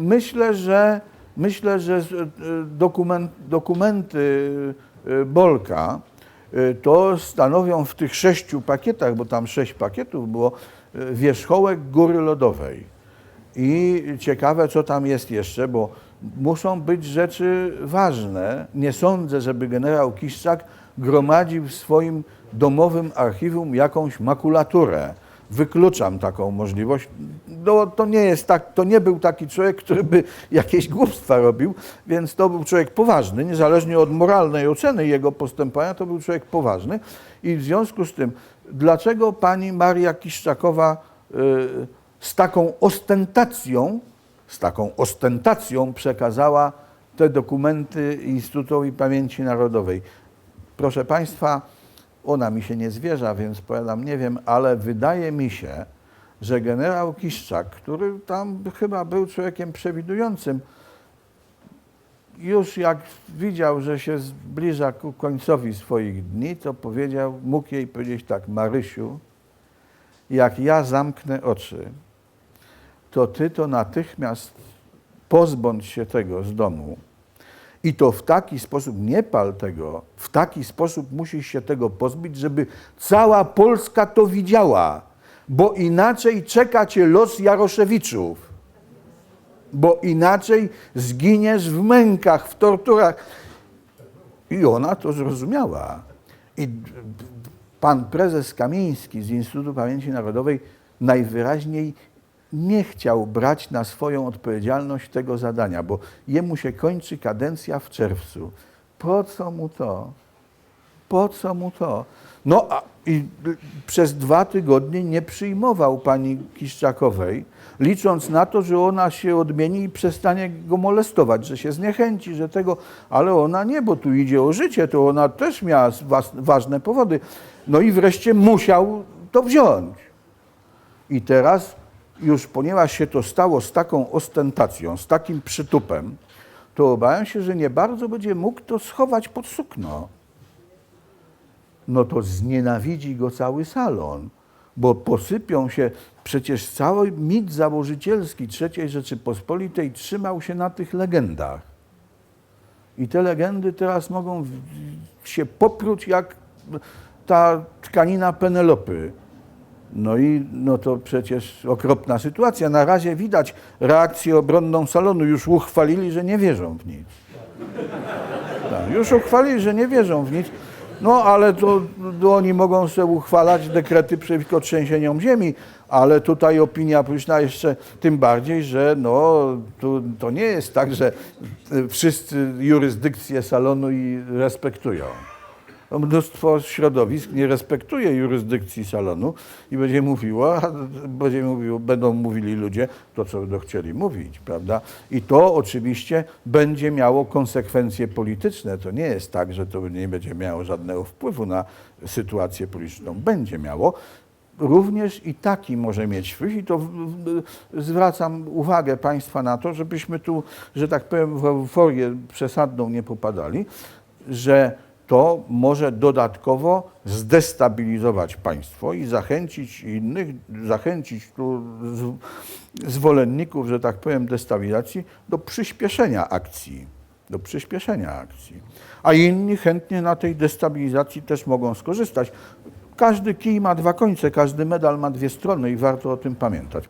myślę, że myślę, że e, dokument, dokumenty e, Bolka e, to stanowią w tych sześciu pakietach, bo tam sześć pakietów było, wierzchołek góry lodowej. I ciekawe, co tam jest jeszcze, bo muszą być rzeczy ważne. Nie sądzę, żeby generał Kiszczak gromadził w swoim domowym archiwum jakąś makulaturę. Wykluczam taką możliwość. No, to nie jest tak, to nie był taki człowiek, który by jakieś głupstwa robił, więc to był człowiek poważny, niezależnie od moralnej oceny jego postępowania, to był człowiek poważny. I w związku z tym, dlaczego pani Maria Kiszczakowa y, z taką ostentacją, z taką ostentacją przekazała te dokumenty Instytutowi Pamięci Narodowej. Proszę Państwa, ona mi się nie zwierza, więc powiadam, nie wiem, ale wydaje mi się, że generał Kiszczak, który tam chyba był człowiekiem przewidującym, już jak widział, że się zbliża ku końcowi swoich dni, to powiedział, mógł jej powiedzieć tak, Marysiu, jak ja zamknę oczy, to ty to natychmiast pozbądź się tego z domu. I to w taki sposób, nie pal tego, w taki sposób musisz się tego pozbyć, żeby cała Polska to widziała, bo inaczej czeka cię los Jaroszewiczów, bo inaczej zginiesz w mękach, w torturach. I ona to zrozumiała. I pan prezes Kamiński z Instytutu Pamięci Narodowej najwyraźniej nie chciał brać na swoją odpowiedzialność tego zadania, bo jemu się kończy kadencja w czerwcu. Po co mu to? Po co mu to? No a i przez dwa tygodnie nie przyjmował pani Kiszczakowej, licząc na to, że ona się odmieni i przestanie go molestować, że się zniechęci, że tego, ale ona nie, bo tu idzie o życie, to ona też miała ważne powody. No i wreszcie musiał to wziąć. I teraz już ponieważ się to stało z taką ostentacją, z takim przytupem, to obawiam się, że nie bardzo będzie mógł to schować pod sukno. No to znienawidzi go cały salon, bo posypią się, przecież cały mit założycielski III Rzeczypospolitej trzymał się na tych legendach. I te legendy teraz mogą się popruć jak ta tkanina Penelopy. No i no to przecież okropna sytuacja. Na razie widać reakcję obronną salonu. Już uchwalili, że nie wierzą w nic. Tak, już uchwalili, że nie wierzą w nic. No ale to, to oni mogą sobie uchwalać dekrety przeciwko trzęsieniom ziemi, ale tutaj opinia publiczna jeszcze tym bardziej, że no, tu, to nie jest tak, że wszyscy jurysdykcję salonu i respektują. Mnóstwo środowisk nie respektuje jurysdykcji salonu i będzie mówiło, a będzie mówiło, będą mówili ludzie to, co będą chcieli mówić, prawda? I to oczywiście będzie miało konsekwencje polityczne. To nie jest tak, że to nie będzie miało żadnego wpływu na sytuację polityczną. Będzie miało. Również i taki może mieć wpływ i to w, w, zwracam uwagę Państwa na to, żebyśmy tu, że tak powiem, w euforię przesadną nie popadali, że to może dodatkowo zdestabilizować państwo i zachęcić innych, zachęcić tu zwolenników, że tak powiem, destabilizacji do przyspieszenia akcji. Do przyspieszenia akcji. A inni chętnie na tej destabilizacji też mogą skorzystać. Każdy kij ma dwa końce, każdy medal ma dwie strony i warto o tym pamiętać.